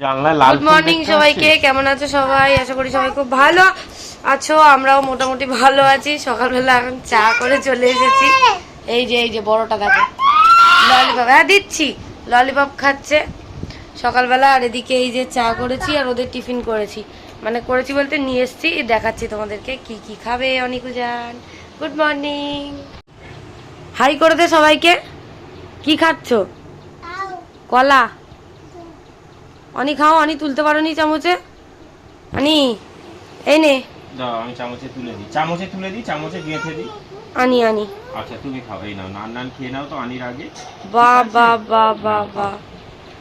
Good morning সবাইকে কেমন আছো সবাই? আশা করি সবাই খুব ভালো আছো আমরাও মোটামুটি ভালো আছি। সকালবেলা এখন চা করে চলে এসেছি। এই যে এই যে বড়টা দেখো। ললিপপ হ্যাঁ দিচ্ছি। ললিপপ খাচ্ছে সকালবেলা আর এদিকে এই যে চা করেছি আর ওদের টিফিন করেছি। মানে করেছি বলতে নিয়ে এসেছি দেখাচ্ছি তোমাদেরকে কি কি খাবে অনিকু যান গুড মর্নিং হাই করে দে সবাইকে। কি খাচ্ছ? কলা। অনি খাও অনি তুলতে পারো নি চামচে? অনি এই নে। দাও আমি চামচে তুলে দিই। চামচে তুলে দিই চামচে গেঁথে দিই। আনি আনি আচ্ছা তুমি খাও এই নাও নান নান খেয়ে নাও তো আনির আগে। বা বা বা বা বা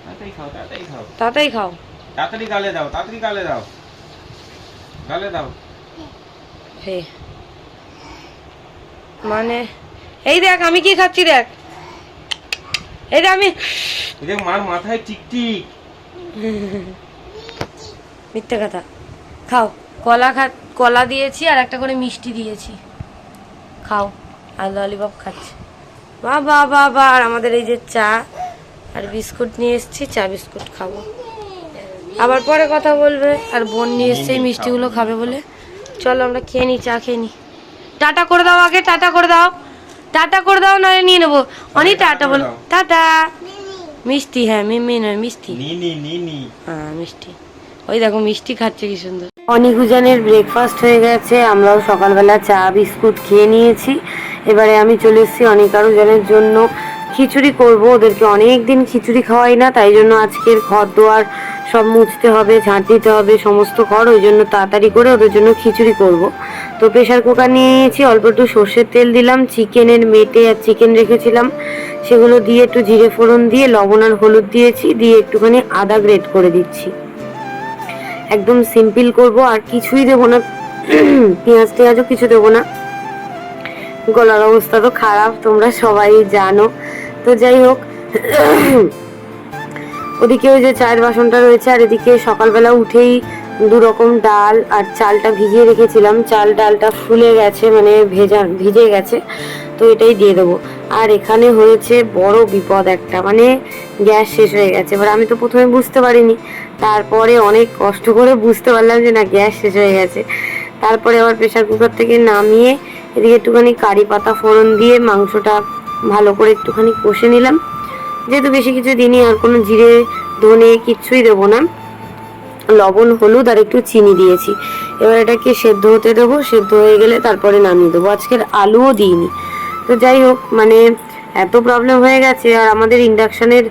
তাড়াতাড়ি খাও তাড়াতাড়ি খাও। তাতেই খাও। তাড়াতাড়ি গালে দাও তাড়াতাড়ি গালে দাও। গালে দাও। হে। মানে এই দেখ আমি কি খাচ্ছি দেখ? এই দেখ আমি এই দেখ মার মাথায় টিকটিক। মিথ্যে কথা। খাও। কলা খা কলা দিয়েছি আর একটা করে মিষ্টি দিয়েছি। খাও। আর ললিপপ খাচ্ছে। বা বা বা বা আর আমাদের এই যে চা আর বিস্কুট নিয়ে এসেছি চা বিস্কুট খাব। আবার পরে কথা বলবে। আর বোন নিয়ে এসছে এই মিষ্টিগুলো খাবে বলে। চলো আমরা খেয়ে নিই চা খেয়ে নিই টাটা করে দাও আগে টাটা করে দাও। টাটা করে দাও নয় নিয়ে নেব। অনেক টাটা বলো। টাটা। মিষ্টি হ্যাঁ মিমি নয় মিষ্টি। নিনি নি নি নি। হ্যাঁ মিষ্টি। ওই দেখো মিষ্টি খাচ্ছে কি সুন্দর। অনিকুজানের ব্রেকফাস্ট হয়ে গেছে আমরাও সকালবেলা চা বিস্কুট খেয়ে নিয়েছি। এবারে আমি চলে এসেছি অনিকারুজানের জন্য। খিচুড়ি করব ওদেরকে অনেক দিন খিচুড়ি খাওয়াই না তাই জন্য আজকের ঘর দোয়ার সব মুছতে হবে, ঝাঁট দিতে হবে, সমস্ত ঘর, ওই জন্য তাড়াতাড়ি করে ওদের জন্য খিচুড়ি করব। তো প্রেশার কুকার নিয়ে নিয়েছি, অল্প একটু সর্ষের তেল দিলাম, চিকেনের মেটে আর চিকেন রেখেছিলাম। সেগুলো দিয়ে একটু জিরে ফোড়ন দিয়ে, লবণ আর হলুদ দিয়েছি, দিয়ে একটুখানি আদা গ্রেট করে দিচ্ছি। একদম সিম্পল করব, আর কিছুই দেবো না। পেঁয়াজ টেয়াজও কিছু দেবো না। গলার অবস্থা তো খারাপ, তোমরা সবাই জানো। তো যাই হোক ওদিকে ওই যে চায়ের বাসনটা রয়েছে, আর এদিকে সকালবেলা উঠেই দু রকম ডাল আর চালটা ভিজিয়ে রেখেছিলাম। চাল ডালটা ফুলে গেছে মানে ভেজা, ভিজে গেছে, তো এটাই দিয়ে দেবো। আর এখানে হয়েছে বড় বিপদ একটা মানে গ্যাস শেষ হয়ে গেছে। এবার আমি তো প্রথমে বুঝতে পারিনি, তারপরে অনেক কষ্ট করে বুঝতে পারলাম যে না, গ্যাস শেষ হয়ে গেছে। তারপরে আবার প্রেশার কুকার থেকে নামিয়ে এদিকে একটুখানি কারি পাতা ফোড়ন দিয়ে মাংসটা ভালো করে একটুখানি কষে নিলাম। যেহেতু বেশি কিছু দিনই আর কোনো জিরে, ধনে কিচ্ছুই দেবো না। লবণ, হলুদ আর একটু চিনি দিয়েছি। এবার এটাকে সেদ্ধ হতে দেবো। সেদ্ধ হয়ে গেলে তারপরে নামিয়ে দেবো। আজকের আলুও দিইনি। তো যাই হোক মানে এত প্রবলেম হয়ে গেছে, আর আমাদের ইন্ডাকশানের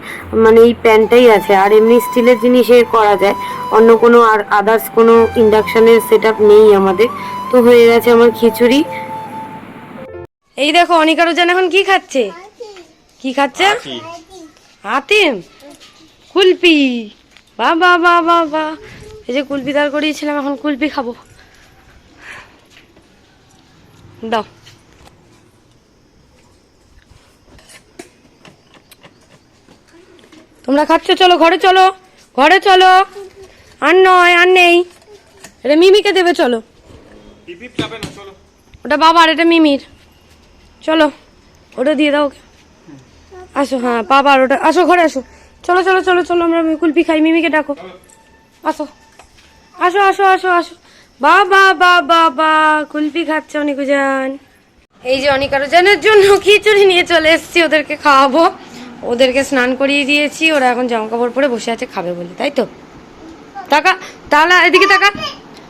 মানে এই প্যানটাই আছে। আর এমনি স্টিলের জিনিসে করা যায়। অন্য কোনো আর আদার্স কোনো ইন্ডাকশানের সেট নেই আমাদের। তো হয়ে গেছে আমার খিচুড়ি। এই দেখো অনিকারুজান এখন কি খাচ্ছে? কি খাচ্ছে। হাতিম কুলপি। বা বা বা বা বা। এই যে কুলপি দাঁড় করিয়েছিলাম এখন কুলপি খাব। দাও। তোমরা খাচ্ছ চলো ঘরে চলো ঘরে চলো। আর নয় আর নেই। এটা মিমিকে দেবে চলো। ওটা বাবার এটা মিমির। চলো ওটা দিয়ে দাও ওকে। আসো হ্যাঁ বাবার ওটা আসো ঘরে আসো। চলো চলো চলো চলো আমরা কুলপি খাই মিমিকে ডাকো। আসো। আসো আসো আসো আসো। বা বা বা কুলপি খাচ্ছে অনিকুজান। এই যে অনিকারুজানের জন্য খিচুড়ি নিয়ে চলে এসেছি ওদেরকে খাওয়াবো। ওদেরকে স্নান করিয়ে দিয়েছি ওরা এখন জামা কাপড় পরে বসে আছে খাবে বলে তাই তো? টাকা তাহলে এদিকে টাকা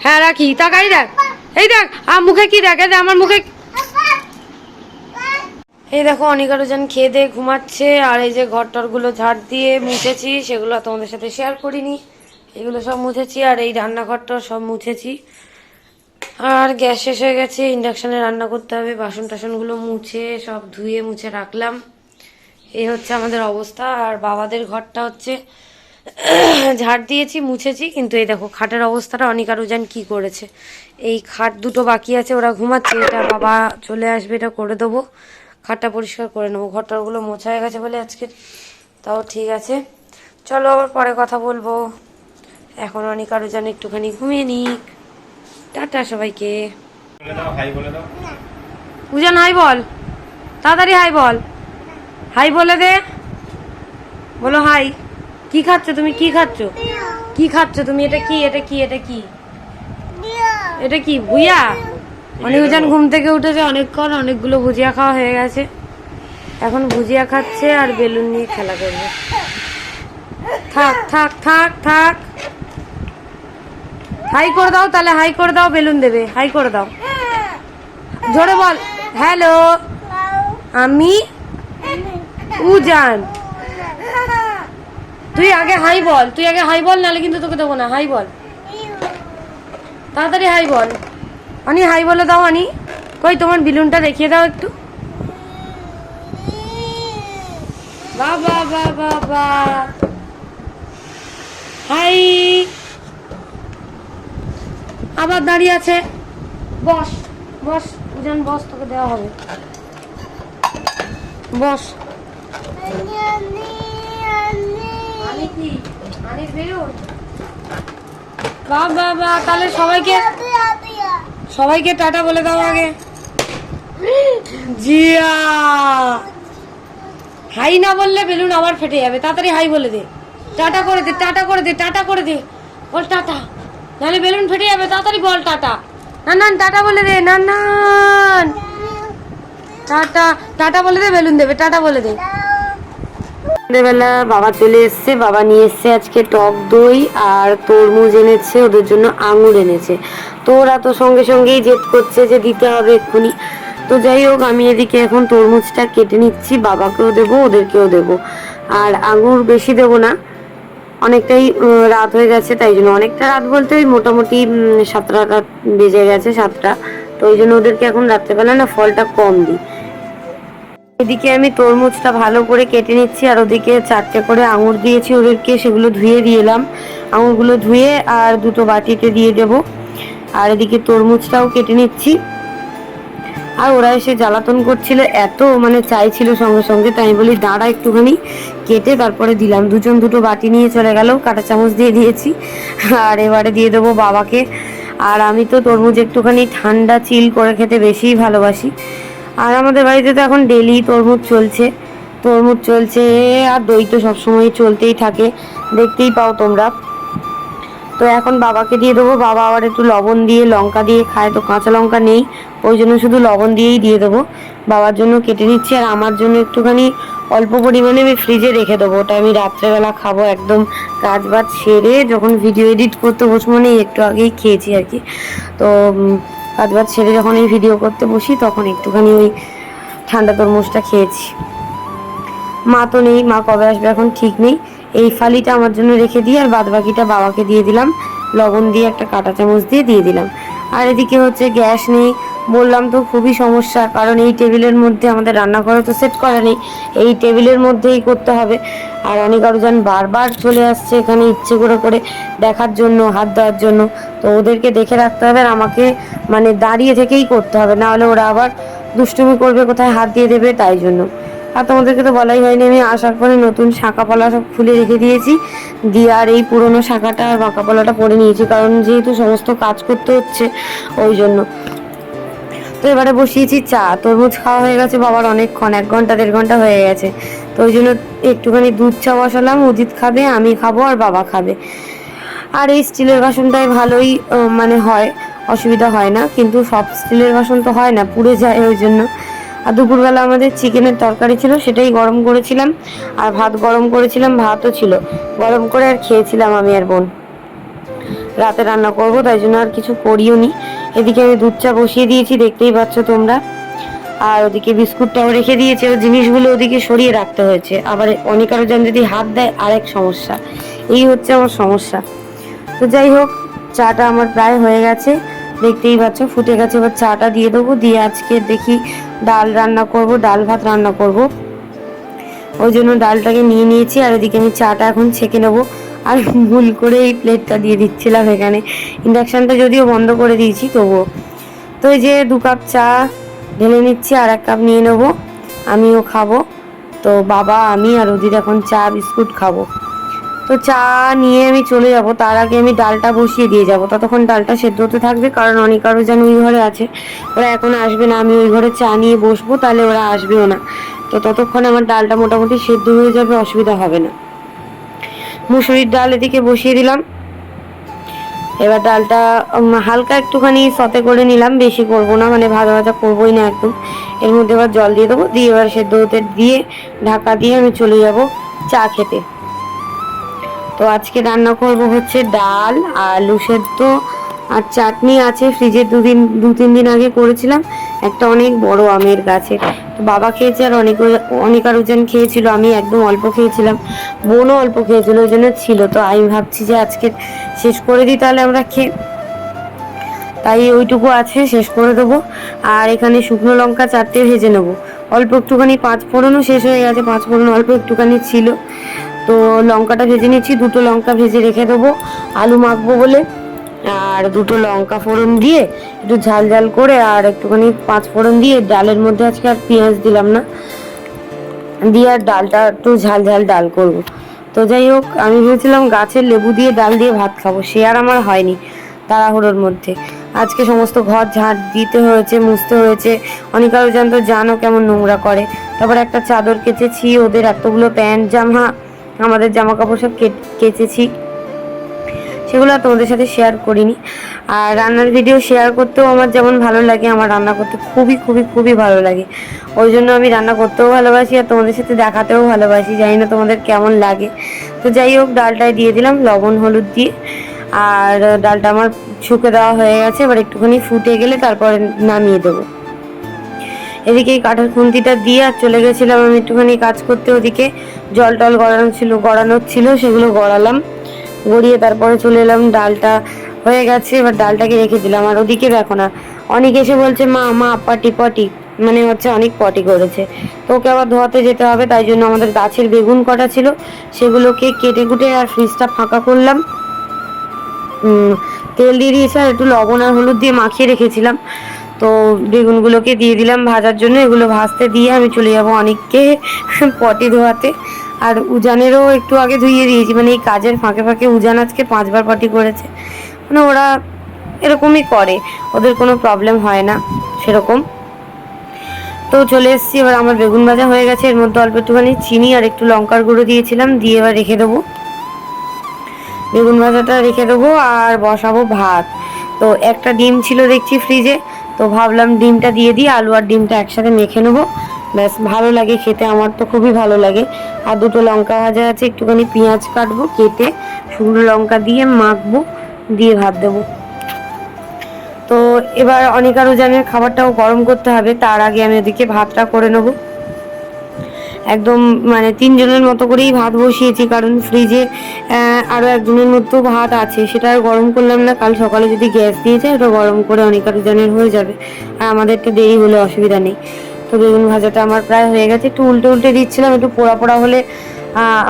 হ্যাঁ রাখি তাকাই দেখ। এই দেখ আর মুখে কি দেখ, আমার মুখে এই দেখো অনিকারুজন খেয়ে দিয়ে ঘুমাচ্ছে, আর এই যে ঘর টরগুলো ঝাড় দিয়ে মুছেছি, সেগুলো তোমাদের সাথে শেয়ার করিনি। এগুলো সব মুছেছি, আর এই রান্নাঘরটা সব মুছেছি। আর গ্যাস শেষ হয়ে গেছে, ইন্ডাকশনে রান্না করতে হবে বাসন টাসনগুলো মুছে, সব ধুয়ে মুছে রাখলাম। এই হচ্ছে আমাদের অবস্থা, আর বাবাদের ঘরটা হচ্ছে ঝাড় দিয়েছি, মুছেছি, কিন্তু এই দেখো, খাটের অবস্থাটা অনেক আর উজান কি করেছে। এই খাট দুটো বাকি আছে, ওরা ঘুমাচ্ছে, এটা বাবা চলে আসবে, এটা করে দেবো। খাটটা পরিষ্কার করে নেব। ঘরটারগুলো মোছা হয়ে গেছে বলে আজকে। তাও ঠিক আছে। চলো আবার পরে কথা বলব। এখন অনেক আর উজান একটুখানি ঘুমিয়ে নিক। টাটা সবাইকে। বলে দাও হাই বলে দাও। উজান হাই বল। তাড়াতাড়ি হাই বল। হাই বলে দে। বলো হাই। কি খাচ্ছ তুমি? কি খাচ্ছ? কি খাচ্ছ তুমি? এটা কি? এটা কি? এটা কি? এটা কি? ভুইয়া? অনেকজন ঘুম থেকে উঠেছে অনেকক্ষণ অনেকগুলো ভুজিয়া খাওয়া হয়ে গেছে। এখন ভুজিয়া খাচ্ছে আর বেলুন নিয়ে খেলা করবে। থাক থাক থাক থাক। হাই করে দাও তাহলে হাই করে দাও বেলুন দেবে। হাই করে দাও। জোরে বল। হ্যালো আমি উজান। তুই আগে হাই বল তুই আগে হাই বল নাহলে কিন্তু তোকে দেবো না। হাই বল। তাড়াতাড়ি হাই বল। অনি, হাই বলে দাও অনি। কই, তোমার বেলুনটা দেখিয়ে দাও একটু। বাবা বাবা বা হাই। আবার দাঁড়িয়ে আছে। বস বস উজান বস তোকে দেওয়া হবে। বস। বাহ বাহ তাহলে সবাইকে সবাইকে টাটা বলে দাও আগে। জিয়া! হাই না বললে বেলুন আবার ফেটে যাবে, তাড়াতাড়ি হাই বলে দে। টাটা করে দে, টাটা করে দে, টাটা করে দে। বল টাটা। নাহলে বেলুন ফেটে যাবে, তাড়াতাড়ি বল টাটা। না না টাটা বলে দে না না টাটা টাটা বলে দে, বেলুন দেবে, টাটা বলে দে। সন্ধ্যেবেলা বাবা চলে এসছে, বাবা নিয়ে এসছে আজকে টক দই আর তরমুজ এনেছে, ওদের জন্য আঙুর এনেছে। তো ওরা তো সঙ্গে সঙ্গেই জেদ করছে যে দিতে হবে এক্ষুনি। তো যাই হোক, আমি এদিকে এখন তরমুজটা কেটে নিচ্ছি, বাবাকেও দেবো, ওদেরকেও দেবো। আর আঙুর বেশি দেবো না, অনেকটাই রাত হয়ে গেছে, তাই জন্য অনেকটা রাত বলতে ওই মোটামুটি সাতটা বেজে গেছে সাতটা। তো ওই জন্য ওদেরকে এখন রাত্রেবেলা না ফলটা কম দিই। এদিকে আমি তরমুজটা ভালো করে কেটে নিচ্ছি, আর ওদিকে চারটে করে আঙুর দিয়েছি ওদেরকে, সেগুলো ধুয়ে দিয়ে এলাম। আঙুরগুলো ধুয়ে আর দুটো বাটিতে দিয়ে দেব। আর এদিকে তরমুজটাও কেটে নিচ্ছি। আর ওরা এসে জ্বালাতন করছিল, এত মানে চাইছিল সঙ্গে সঙ্গে, তাই বলি, দাঁড়া একটুখানি। কেটে তারপরে দিলাম। দুজন দুটো বাটি নিয়ে চলে গেল, কাঁটা চামচ দিয়ে দিয়েছি। আর এবারে দিয়ে দেবো বাবাকে। আর আমি তো তরমুজ একটুখানি ঠান্ডা, চিল করে খেতে বেশিই ভালোবাসি। আর আমাদের বাড়িতে তো এখন ডেলি তরমুজ চলছে। তরমুজ চলছে আর দই তো সবসময় চলতেই থাকে। দেখতেই পাও তোমরা। তো এখন বাবাকে দিয়ে দেবো। বাবা আবার একটু লবণ দিয়ে, লঙ্কা দিয়ে খায় তো কাঁচা লঙ্কা নেই। ওই জন্য শুধু লবণ দিয়েই দিয়ে দেবো। বাবার জন্য কেটে নিচ্ছি আর আমার জন্য একটুখানি অল্প পরিমাণে আমি ফ্রিজে রেখে দেবো। ওটা আমি রাত্রেবেলা খাব একদম কাজ বাজ সেরে যখন ভিডিও এডিট করতে বসবো মানে একটু আগেই খেয়েছি আর কি। তো কাজ বাজ ছেড়ে যখন এই ভিডিও করতে বসি, তখন একটুখানি ওই ঠান্ডা তরমুজটা খেয়েছি। মা তো নেই, মা কবে আসবে এখন ঠিক নেই। এই ফালিটা আমার জন্য রেখে দিয়ে আর বাদ বাকিটা বাবাকে দিয়ে দিলাম। লবণ দিয়ে একটা কাঁটা চামচ দিয়ে দিয়ে দিলাম। আর এদিকে হচ্ছে গ্যাস নেই বললাম তো খুবই সমস্যা, কারণ এই টেবিলের মধ্যে আমাদের রান্নাঘরে তো সেট করা নেই, এই টেবিলের মধ্যেই করতে হবে। আর অনেক আরও যান বারবার চলে আসছে এখানে ইচ্ছে করে করে দেখার জন্য, হাত দেওয়ার জন্য। তো ওদেরকে দেখে রাখতে হবে আর আমাকে মানে দাঁড়িয়ে থেকেই করতে হবে, না হলে ওরা আবার দুষ্টুমি করবে, কোথায় হাত দিয়ে দেবে তাই জন্য। আর তোমাদেরকে তো বলাই হয়নি, আমি আসার পরে নতুন শাখা পলা সব খুলে রেখে দিয়েছি। দিয়ে আর এই পুরোনো শাখাটা আর বাঁকা পলাটা পরে নিয়েছি, কারণ যেহেতু সমস্ত কাজ করতে হচ্ছে, ওই জন্য। তো এবারে বসিয়েছি চা, তরমুজ খাওয়া হয়ে গেছে বাবার অনেকক্ষণ, এক ঘণ্টা, দেড় ঘণ্টা হয়ে গেছে। তো ওই জন্য একটুখানি দুধ চা বসালাম উদিত খাবে, আমি খাব আর বাবা খাবে। আর এই স্টিলের বাসনটাই ভালোই মানে হয়, অসুবিধা হয় না, কিন্তু সব স্টিলের বাসন তো হয় না, পুড়ে যায় ওই জন্য। আর দুপুরবেলা আমাদের চিকেনের তরকারি ছিল, সেটাই গরম করেছিলাম। আর ভাত গরম করেছিলাম, ভাতও ছিল। গরম করে আর খেয়েছিলাম আমি আর বোন। রাতে রান্না করব, তাই জন্য আর কিছু করিও নি। এদিকে আমি দুধ চা বসিয়ে দিয়েছি, দেখতেই পাচ্ছ তোমরা। আর ওদিকে বিস্কুটটাও রেখে দিয়েছে ও জিনিসগুলো ওদিকে সরিয়ে রাখতে হয়েছে। আবার অনেক আরও জন যদি হাত দেয়, আরেক সমস্যা। এই হচ্ছে আমার সমস্যা। তো যাই হোক, চাটা আমার প্রায় হয়ে গেছে। দেখতেই পাচ্ছ, ফুটে গেছে, এবার চাটা দিয়ে দেবো। দিয়ে আজকে দেখি ডাল রান্না করব, ডাল ভাত রান্না করব। ওই জন্য ডালটাকে নিয়ে নিয়েছি, আর ওদিকে আমি চাটা এখন ছেঁকে নেব। আর ভুল করে এই প্লেটটা দিয়ে দিচ্ছিলাম এখানে। ইন্ডাকশানটা যদিও বন্ধ করে দিয়েছি, তবুও। তো এই যে দু কাপ চা ঢেলে নিচ্ছি, আর এক কাপ নিয়ে নেব। আমিও খাব। তো বাবা, আমি আর ওদির এখন চা, বিস্কুট খাব। তো চা নিয়ে আমি চলে যাব। তার আগে আমি ডালটা বসিয়ে দিয়ে যাব। ততক্ষণ ডালটা সেদ্ধ হতে থাকবে, কারণ অনেক আরও যেন ওই ঘরে আছে। ওরা এখন আসবে না, আমি ওই ঘরে চা নিয়ে বসবো, তাহলে ওরা আসবেও না। তো ততক্ষণ আমার ডালটা মোটামুটি সেদ্ধ হয়ে যাবে, অসুবিধা হবে না। মুসুরির ডাল এদিকে বসিয়ে দিলাম। এবার ডালটা হালকা একটুখানি সতে করে নিলাম, বেশি করব না মানে ভাজা ভাজা করবোই না একদম। এর মধ্যে এবার জল দিয়ে দেবো, দিয়ে এবার সেদ্ধ হতে দিয়ে ঢাকা দিয়ে আমি চলে যাব চা খেতে। তো আজকে রান্না করব হচ্ছে ডাল, আলু সেদ্ধ আর চাটনি আছে ফ্রিজে দুদিন দু তিন দিন আগে করেছিলাম। একটা অনেক বড় আমের গাছের। তো বাবা খেয়েছে আর অনেক অনেক আর আরোজন খেয়েছিল, আমি একদম অল্প খেয়েছিলাম। বোনও অল্প খেয়েছিল, ওই জন্য ছিল। তো আমি ভাবছি যে আজকে শেষ করে দিই তাহলে আমরা খেয়ে তাই ওইটুকু আছে, শেষ করে দেবো। আর এখানে শুকনো লঙ্কা চারটে ভেজে নেব। অল্প একটুখানি পাঁচ ফোড়নও শেষ হয়ে গেছে, পাঁচ ফোড়ন অল্প একটুখানি ছিল। তো লঙ্কাটা ভেজে নিচ্ছি, দুটো লঙ্কা ভেজে রেখে দেবো। আলু মাখবো বলে। আর দুটো লঙ্কা ফোড়ন দিয়ে একটু ঝাল ঝাল করে আর একটুখানি পাঁচ ফোড়ন দিয়ে ডালের মধ্যে আজকে আর পেঁয়াজ দিলাম না। দিয়ে আর ডালটা একটু ঝাল ঝাল ডাল করব। তো যাই হোক, আমি ভেবেছিলাম গাছের লেবু দিয়ে ডাল দিয়ে ভাত খাব, সে আর আমার হয়নি তাড়াহুড়োর মধ্যে। আজকে সমস্ত ঘর ঝাঁট দিতে হয়েছে, মুছতে হয়েছে। অনেক আরও জানতো জানো কেমন নোংরা করে। তারপর একটা চাদর কেচেছি, ওদের এতগুলো প্যান্ট জামা, আমাদের জামা কাপড় সব কেচেছি। সেগুলো আর তোমাদের সাথে শেয়ার করিনি। আর রান্নার ভিডিও শেয়ার করতেও আমার যেমন ভালো লাগে, আমার রান্না করতে খুবই খুবই খুবই ভালো লাগে। ওই জন্য আমি রান্না করতেও ভালোবাসি আর তোমাদের সাথে দেখাতেও ভালোবাসি। জানি না তোমাদের কেমন লাগে। তো যাই হোক, ডালটায় দিয়ে দিলাম লবণ, হলুদ দিয়ে। আর ডালটা আমার শুকে দেওয়া হয়ে গেছে, এবার একটুখানি ফুটে গেলে তারপরে নামিয়ে দেবো। এদিকে এই কাঠের খুন্তিটা দিয়ে আর চলে গেছিলাম আমি একটুখানি কাজ করতে। ওদিকে জল টল গড়ানো ছিল, গড়ানোর ছিল, সেগুলো গড়ালাম। গড়িয়ে তারপরে চলে এলাম, ডালটা হয়ে গেছে, এবার ডালটাকে রেখে দিলাম। আর ওদিকে দেখো না, অনেক এসে বলছে, মা মা, পটি পটি। মানে হচ্ছে অনেক পটি করেছে। তো ওকে আবার ধোয়াতে যেতে হবে, তাই জন্য আমাদের গাছের বেগুন কটা ছিল, সেগুলোকে কেটে কুটে আর ফ্রিজটা ফাঁকা করলাম। তেল দিয়ে দিয়েছি আর একটু লবণ আর হলুদ দিয়ে মাখিয়ে রেখেছিলাম। তো বেগুনগুলোকে দিয়ে দিলাম ভাজার জন্য, এগুলো ভাজতে দিয়ে আমি চলে যাব অনেককে পটি ধোয়াতে। আর উজানেরও একটু আগে ধুইয়ে দিয়েছি মানে এই কাজের ফাঁকে ফাঁকে উজান আজকে পাঁচবার পটি করেছে। মানে ওরা এরকমই করে, ওদের কোনো প্রবলেম হয় না, সেরকম। তো চলে এসেছি, এবার আমার বেগুন ভাজা হয়ে গেছে, এর মধ্যে অল্প একটুখানি চিনি আর একটু লঙ্কার গুঁড়ো দিয়েছিলাম, দিয়ে এবার রেখে দেবো। বেগুন ভাজাটা রেখে দেবো আর বসাবো ভাত। তো একটা ডিম ছিল দেখছি ফ্রিজে, তো ভাবলাম ডিমটা দিয়ে দিই, আলু আর ডিমটা একসাথে মেখে নেব। ব্যাস, ভালো লাগে খেতে, আমার তো খুবই ভালো লাগে। আর দুটো লঙ্কা ভাজা আছে, একটুখানি পেঁয়াজ কাটবো, কেটে শুকনো লঙ্কা দিয়ে মাখবো, দিয়ে ভাত দেবো। তো এবার অনেক আরও জানের খাবারটাও গরম করতে হবে, তার আগে আমি ওদিকে ভাতটা করে নেব। একদম মানে তিনজনের মতো করেই ভাত বসিয়েছি, কারণ ফ্রিজে আরও একজনের মতো ভাত আছে, সেটা আর গরম করলাম না, কাল সকালে যদি গ্যাস দিয়ে যায়, ওটা গরম করে অনেক আরও জনের হয়ে যাবে। আর আমাদের একটু দেরি হলে অসুবিধা নেই। তো বেগুন ভাজাটা আমার প্রায় হয়ে গেছে। একটু উল্টে উল্টে দিচ্ছিলাম, একটু পোড়া পোড়া হলে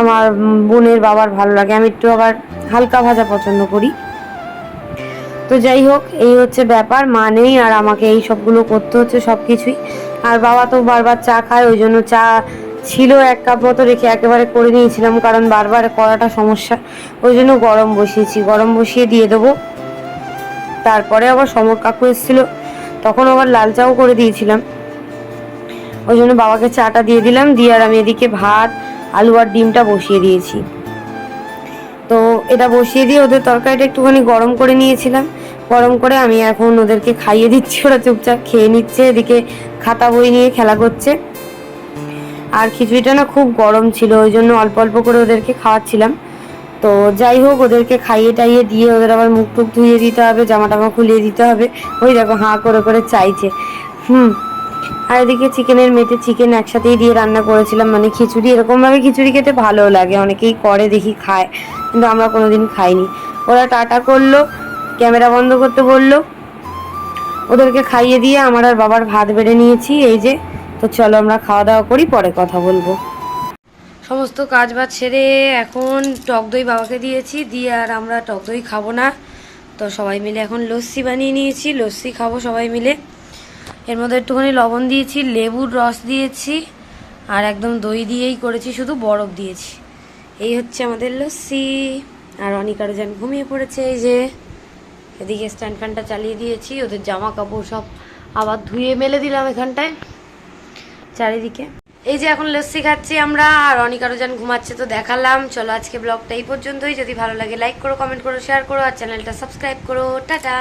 আমার বোনের বাবার ভালো লাগে। আমি একটু আবার হালকা ভাজা পছন্দ করি। তো যাই হোক, এই হচ্ছে ব্যাপার, মা নেই আর আমাকে এই সবগুলো করতে হচ্ছে সব কিছুই আর বাবা তো বারবার চা খায়, ওই জন্য চা ছিল এক কাপ মতো রেখে একেবারে করে নিয়েছিলাম, কারণ বারবার করাটা সমস্যা। ওই জন্য গরম বসিয়েছি, গরম বসিয়ে দিয়ে দেবো। তারপরে আবার সমর কাকু এসেছিল, তখন আবার লাল চাও করে দিয়েছিলাম। ওই জন্য বাবাকে চাটা দিয়ে দিলাম, দিয়ে আর আমি এদিকে ভাত, আলু আর ডিমটা বসিয়ে দিয়েছি। তো এটা বসিয়ে দিয়ে ওদের তরকারিটা একটুখানি গরম করে নিয়েছিলাম। গরম করে আমি এখন ওদেরকে খাইয়ে দিচ্ছি, ওরা চুপচাপ খেয়ে নিচ্ছে, এদিকে খাতা বই নিয়ে খেলা করছে। আর খিচুড়িটা না খুব গরম ছিল, ওই জন্য অল্প অল্প করে ওদেরকে খাওয়াচ্ছিলাম। তো যাই হোক, ওদেরকে খাইয়ে টাইয়ে দিয়ে ওদের আবার মুখ টুক ধুয়ে দিতে হবে জামা টামা খুলিয়ে দিতে হবে। ওই দেখো হাঁ করে করে চাইছে। হুম আর এদিকে চিকেনের মেটে চিকেন একসাথেই দিয়ে রান্না করেছিলাম। মানে খিচুড়ি, এরকমভাবে খিচুড়ি খেতে ভালো লাগে। অনেকেই করে, দেখি খায়। কিন্তু আমরা কোনোদিন খাইনি। ওরা টাটা করল, ক্যামেরা বন্ধ করতে বলল। ওদেরকে খাইয়ে দিয়ে আমার আর বাবার ভাত বেড়ে নিয়েছি। এই যে, তো চলো আমরা খাওয়া দাওয়া করি, পরে কথা বলব। সমস্ত কাজ বাজ সেরে এখন টক দই বাবাকে দিয়েছি। দিয়ে আর আমরা টক দই খাব না। তো সবাই মিলে এখন লস্যি বানিয়ে নিয়েছি। লস্যি খাব সবাই মিলে। এর মধ্যে একটুখানি লবণ দিয়েছি, লেবুর রস দিয়েছি, আর একদম দই দিয়েই করেছি, শুধু বরফ দিয়েছি। এই হচ্ছে আমাদের লস্যি। আর অনেক আরও যেন ঘুমিয়ে পড়েছে, এই যে এদিকে স্ট্যান্ড ফ্যানটা চালিয়ে দিয়েছি, ওদের জামা কাপড় সব আবার ধুয়ে মেলে দিলাম এখানটায়, চারিদিকে। এই যে এখন লস্যি খাচ্ছি আমরা, আর অনিক আরও যান ঘুমাচ্ছে তো দেখালাম। চলো আজকে ব্লগটা এই পর্যন্তই। যদি ভালো লাগে লাইক করো কমেন্ট করো শেয়ার করো, আর চ্যানেলটা সাবস্ক্রাইব করো। টাটা!